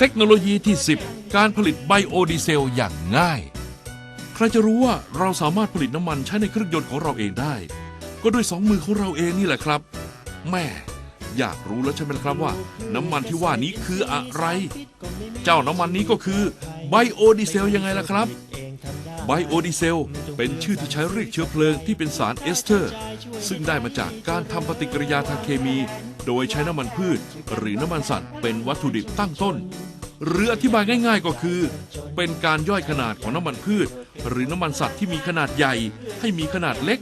เทคโนโลยีที่ 10 การผลิตไบโอดีเซลอย่างง่าย ใครจะรู้ว่าเราสามารถผลิตน้ำมันใช้ในเครื่องยนต์ของเราเองได้ ก็ด้วยสองมือของเราเองนี่แหละครับ แม่อยากรู้แล้วใช่ไหมครับว่า น้ำมันที่ว่านี้คืออะไร เจ้าน้ำมันนี้ก็คือไบโอดีเซลยังไงล่ะครับไบโอดีเซลเป็นชื่อที่ใช้เรียกเชื้อเพลิงที่เป็นสารเอสเตอร์ ซึ่งได้มาจากการทำปฏิกิริยาทางเคมี โดยใช้น้ำมันพืช หรือน้ำมันสัตว์เป็นวัตถุดิบตั้งต้น หรืออธิบายง่ายๆก็คือ เป็นการย่อยขนาดของน้ำมันพืช หรือน้ำมันสัตว์ที่มีขนาดใหญ่ ให้มีขนาดเล็ก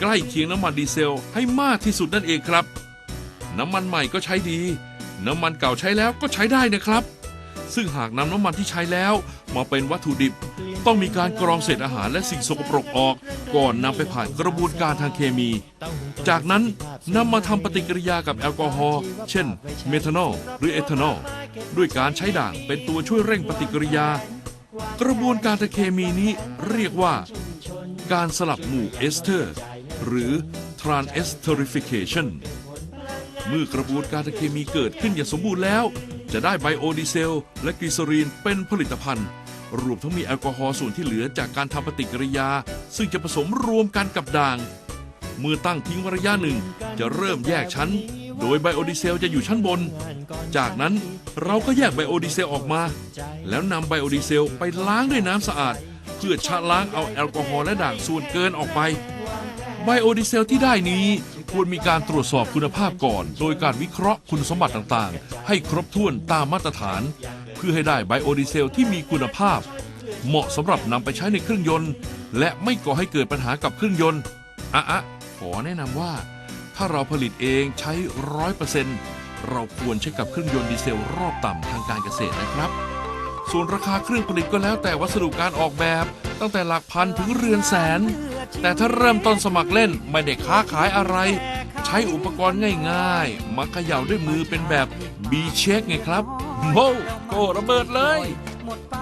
ใกล้เคียงน้ำมันดีเซลให้มากที่สุดนั่นเองครับ น้ำมันใหม่ก็ใช้ดี น้ำมันเก่าใช้แล้วก็ใช้ได้นะครับ ซึ่งหากนำน้ำมันที่ใช้แล้ว มาเป็นวัตถุดิบ ต้องมีการกรองเศษอาหารและสิ่งสกปรกออก ก่อนนำไปผ่านกระบวนการทางเคมี จากนั้นนำมาทำปฏิกิริยากับแอลกอฮอล์เช่น เมทานอลหรือเอทานอลด้วยการใช้ด่างเป็นตัวช่วยเร่งปฏิกิริยา กระบวนการทางเคมีนี้เรียกว่า การสลับหมู่เอสเตอร์ หรือ transesterification เมื่อกระบวนการทางเคมีเกิดขึ้นอย่างสมบูรณ์แล้ว จะได้ไบโอดีเซล และกลีเซอรีนเป็นผลิตภัณฑ์ รวมทั้งมีแอลกอฮอล์ส่วนที่เหลือจากการทำปฏิกิริยา ซึ่งจะผสมรวมกันกับด่าง เมื่อตั้งทิ้งระยะหนึ่ง จะเริ่มแยกชั้น โดยไบโอดีเซลจะอยู่ชั้นบน จากนั้นเราก็แยกไบโอดีเซลออกมา แล้วนำไบโอดีเซลไปล้างด้วยน้ำสะอาด เพื่อชะล้างเอาแอลกอฮอล์และด่างส่วนเกินออกไปไบโอดีเซลที่ได้นี้ควรมีการตรวจสอบคุณภาพก่อน โดยการวิเคราะห์คุณสมบัติต่างๆ ให้ครบถ้วนตามมาตรฐาน เพื่อให้ได้ไบโอดีเซลที่มีคุณภาพ เหมาะสำหรับนำไปใช้ในเครื่องยนต์ และไม่ก่อให้เกิดปัญหากับเครื่องยนต์อะอะขอแนะนำว่า ถ้าเราผลิตเองใช้ร้อยเปอร์เซ็นต์เราควรใช้กับเครื่องยนต์ดีเซลรอบต่ำทางการเกษตรนะครับ ส่วนราคาเครื่องผลิตก็แล้วแต่วัสดุการออกแบบ ตั้งแต่หลักพันถึงเรือนแสน แต่ถ้าเริ่มต้นสมัครเล่นไม่ได้ค้าขายอะไร ใช้อุปกรณ์ง่ายๆ มาเขย่าด้วยมือเป็นแบบบีเช็คไงครับโว้โกระเบิดเลยหมดไป